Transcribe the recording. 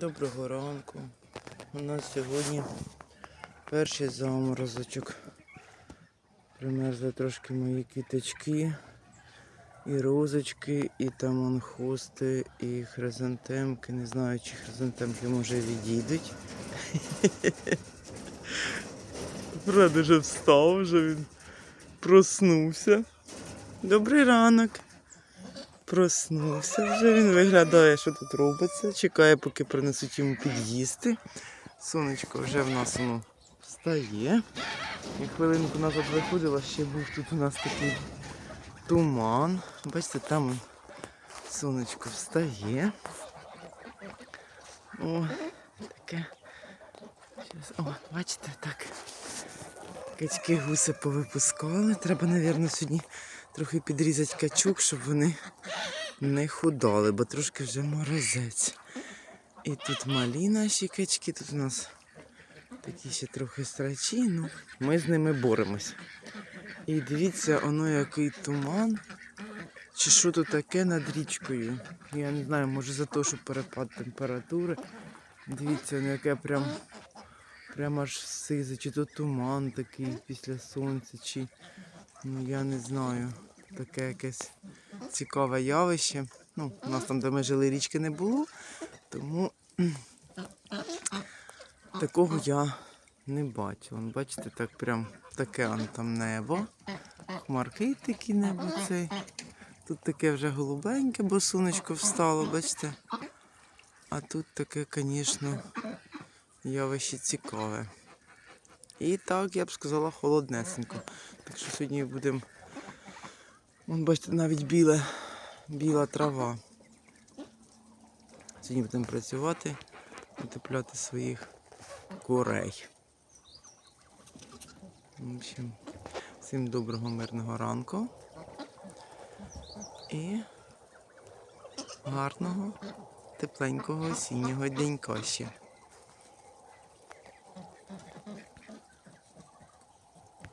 Доброго ранку. У нас сьогодні перший заморозочок. Примерзли трошки мої квіточки, і розочки, і там он хости, і хризантемки. Не знаю, чи хризантемки може відійдуть. Фред вже встав, вже він проснувся. Добрий ранок. Проснувся вже, він виглядає, що тут робиться. Чекає, поки принесуть йому під'їсти. Сонечко вже в нас воно встає. І хвилинку назад виходила, ще був тут у нас такий туман. Бачите, там сонечко встає. О, таке. Щас, О, бачите, так. Качки гуси повипускали. Треба, мабуть, сьогодні трохи підрізати качок, щоб вони не худали, бо трошки вже морозець. І тут малі наші качки, тут у нас такі ще трохи страчі, ну ми з ними боремось. І дивіться, воно який туман. Чи що тут таке над річкою? Я не знаю, може за те, що перепад температури. Дивіться, воно яке прям, прям аж сизе, чи то туман такий після сонця, чи ну я не знаю. Таке якесь цікаве явище. Ну, у нас там, де ми жили, річки не було, тому такого я не. Вон, бачите, так прям таке вон там небо. Хмарки такі небо цей. Тут таке вже голубеньке, бо сонечко встало, бачите. А тут таке, звісно, явище цікаве. І так, я б сказала, холоднесенько. Так що сьогодні будемо. Бачите, навіть біле, біла трава. Сьогодні будемо працювати, утепляти своїх курей. В общем, всім доброго мирного ранку і гарного, тепленького осіннього денька ще.